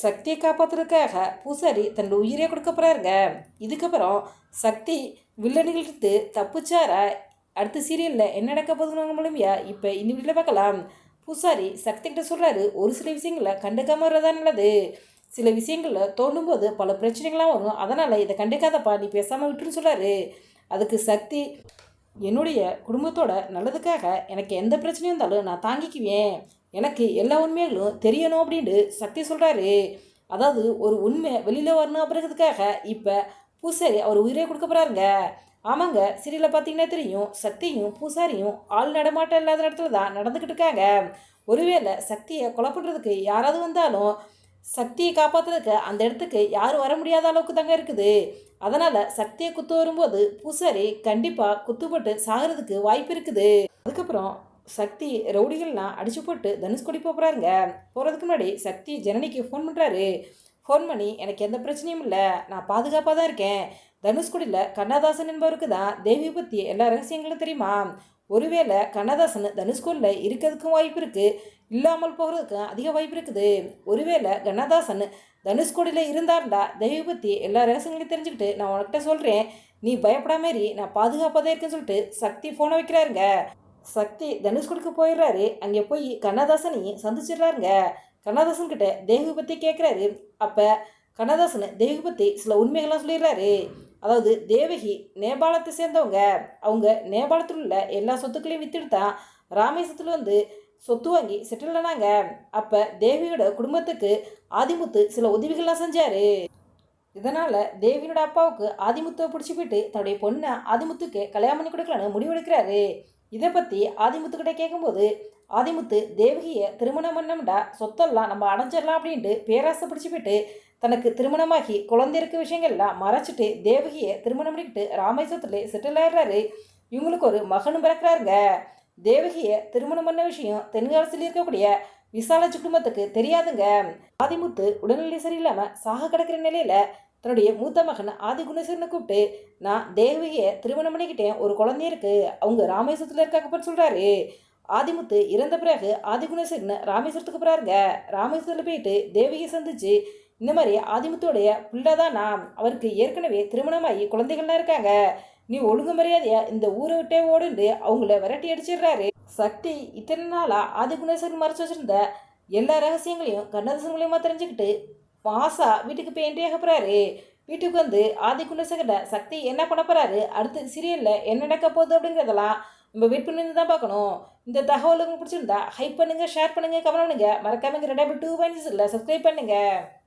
சக்தியை காப்பாற்றுறதுக்காக பூசாரி தன்னோட உயிரே கொடுக்க போகிறாருங்க இதுக்கப்புறம் சக்தி வில்லனுகிட்டு தப்பிச்சாரா? அடுத்த சீரியலில் என்ன நடக்க போதுன்னு மூலமையா இப்போ இந்த வீட்டில் பார்க்கலாம். பூசாரி சக்தி கிட்ட சொல்கிறாரு ஒரு சில விஷயங்களை கண்டுக்காமல் வரதான் நல்லது. சில விஷயங்களில் தோண்டும் போது பல பிரச்சனைகள்லாம் வரும். அதனால் இதை கண்டுக்காதப்பா நீ பேசாமல் விட்டுன்னு சொல்கிறாரு அதுக்கு சக்தி என்னுடைய குடும்பத்தோட நல்லதுக்காக எனக்கு எந்த பிரச்சனையும் இருந்தாலும் நான் தாங்கிக்குவேன். எனக்கு எல்லா உண்மைகளும் தெரியணும் அப்படின்ட்டு சக்தி சொல்கிறாரு அதாவது ஒரு உண்மை வெளியில் வரணும் அப்படிங்கிறதுக்காக இப்போ பூசாரி அவர் உயிரே கொடுக்க போகிறாருங்க ஆமாங்க சீரியலில் பார்த்தீங்கன்னா தெரியும் சக்தியும் பூசாரியும் ஆள் நடமாட்டம் இல்லாத இடத்துல தான் நடந்துக்கிட்டு இருக்காங்க. ஒருவேளை சக்தியை கொலை பண்ணுறதுக்கு யாராவது வந்தாலும் சக்தியை காப்பாற்றுறதுக்கு அந்த இடத்துக்கு யாரும் வர முடியாத அளவுக்கு தாங்க இருக்குது. அதனால் சக்தியை குத்து வரும்போது பூசாரி கண்டிப்பாக குத்துப்பட்டு சாகிறதுக்கு வாய்ப்பு இருக்குது. அதுக்கப்புறம் சக்தி ரவுடிகள்லாம் அடிச்சு போட்டு தனுஷ்கொடி போகிறாருங்க போகிறதுக்கு முன்னாடி சக்தி ஜனனிக்கு ஃபோன் பண்ணுறாரு ஃபோன் பண்ணி எனக்கு எந்த பிரச்சனையும் இல்லை. நான் பாதுகாப்பாக தான் இருக்கேன். தனுஷ்கொடியில் கண்ணதாசன் என்பவருக்கு தான் தேவி பற்றி எல்லா ரகசியங்களும் தெரியுமா? ஒருவேளை கண்ணதாசன் தனுஷ்கோடியில் இருக்கிறதுக்கும் வாய்ப்பு இருக்குது இல்லாமல் போகிறதுக்கும் அதிக வாய்ப்பு இருக்குது. ஒருவேளை கண்ணதாசன் தனுஷ்கோடியில் இருந்தார்டா தெய்வ பற்றி எல்லா ரகசியங்களையும் தெரிஞ்சுக்கிட்டு நான் உனக்கிட்ட சொல்கிறேன் நீ பயப்படாமாரி நான் பாதுகாப்பாக தான் இருக்கேன்னு சொல்லிட்டு சக்தி ஃபோனை வைக்கிறாருங்க. சக்தி தனுஷ்கோடிக்கு போயிடுறாரு. அங்கே போய் கண்ணதாசனையும் சந்திச்சிடுறாருங்க. கண்ணதாசன் கிட்ட தேவி பற்றி கேட்குறாரு அப்போ கண்ணதாசன் தேவி பற்றி சில உண்மைகள்லாம் சொல்லிடுறாரு. அதாவது தேவகி நேபாளத்தை சேர்ந்தவங்க. அவங்க நேபாளத்தில் உள்ள எல்லா சொத்துக்களையும் வித்துட்டு தான் ராமேஸ்வரத்தில் வந்து சொத்து வாங்கி செட்டில் ஆனாங்க. அப்போ தேவியோட குடும்பத்துக்கு ஆதிமுத்து சில உதவிகள்லாம் செஞ்சார். இதனால் தேவியோட அப்பாவுக்கு ஆதிமுத்தை பிடிச்சி போயிட்டு தன்னுடைய பொண்ணை ஆதிமுத்துக்கு கல்யாணம் பண்ணி கொடுக்கலான்னு முடிவெடுக்கிறாரு. இதை பற்றி ஆதிமுத்துக்கிட்ட கேட்கும்போது ஆதிமுத்து தேவகியை திருமணம் பண்ணம்டா சொத்தெல்லாம் நம்ம அடைஞ்சிடலாம் அப்படின்ட்டு பேராசை பிடிச்சி போயிட்டு தனக்கு திருமணமாகி குழந்தை இருக்க விஷயங்கள்லாம் மறைச்சிட்டு தேவகியை திருமணம் பண்ணிக்கிட்டு ராமேஸ்வரத்தில் செட்டில் ஆயிடுறாரு. இவங்களுக்கு ஒரு மகனும் பிறக்கிறாருங்க. தேவகியை திருமணம் பண்ண விஷயம் தென்காசியில் இருக்கக்கூடிய விசாலாஜி குடும்பத்துக்கு தெரியாதுங்க. ஆதிமுத்து உடல்நிலை சரியில்லாமல் சாக கிடக்கிற நிலையில் தன்னுடைய மூத்த மகன் ஆதி குணசேகரனை கூப்பிட்டு நான் தேவகியை திருமணம் பண்ணிக்கிட்டேன். ஒரு குழந்தை இருக்குது அவங்க ராமேஸ்வரத்தில் இருக்காங்கப்பன்னு சொல்கிறாரு ஆதிமுத்து இறந்த பிறகு ஆதி குணசேகரன் ராமேஸ்வரத்துக்கு போகிறாருங்க ராமேஸ்வரத்தில் போயிட்டு தேவகியை சந்திச்சு இந்த மாதிரி ஆதிமுத்துடைய பிள்ளை தான் நான். அவருக்கு ஏற்கனவே திருமணமாகி குழந்தைகள்லாம் இருக்காங்க. நீ ஒழுங்கு மரியாதையா இந்த ஊரை விட்டே ஓடுண்டு அவங்கள விரட்டி அடிச்சிடுறாரு. சக்தி இத்தனை நாளாக ஆதி குணேஸ்வரன் மறைச்சு வச்சிருந்த எல்லா ரகசியங்களையும் கண்ணதாசன் மூலயமா தெரிஞ்சுக்கிட்டு மாசா வீட்டுக்கு போய் என்ட்ரி ஆக வீட்டுக்கு வந்து ஆதி குண்டசகர சக்தி என்ன பண்ண போகிறாரு அடுத்து சீரியலில் என்ன நடக்க போகுது அப்படிங்கிறதெல்லாம் நம்ம வெயிட் பண்ணி தான் பார்க்கணும். இந்த தகவல் உங்களுக்கு பிடிச்சிருந்தா ஹைப் பண்ணுங்கள் ஷேர் பண்ணுங்கள் கமெண்ட் பண்ணுங்கள் மறக்காமல் ரெண்டாயிரத்தி டூ பாயிண்ட்ஸ் இல்லை சப்ஸ்கிரைப் பண்ணுங்கள்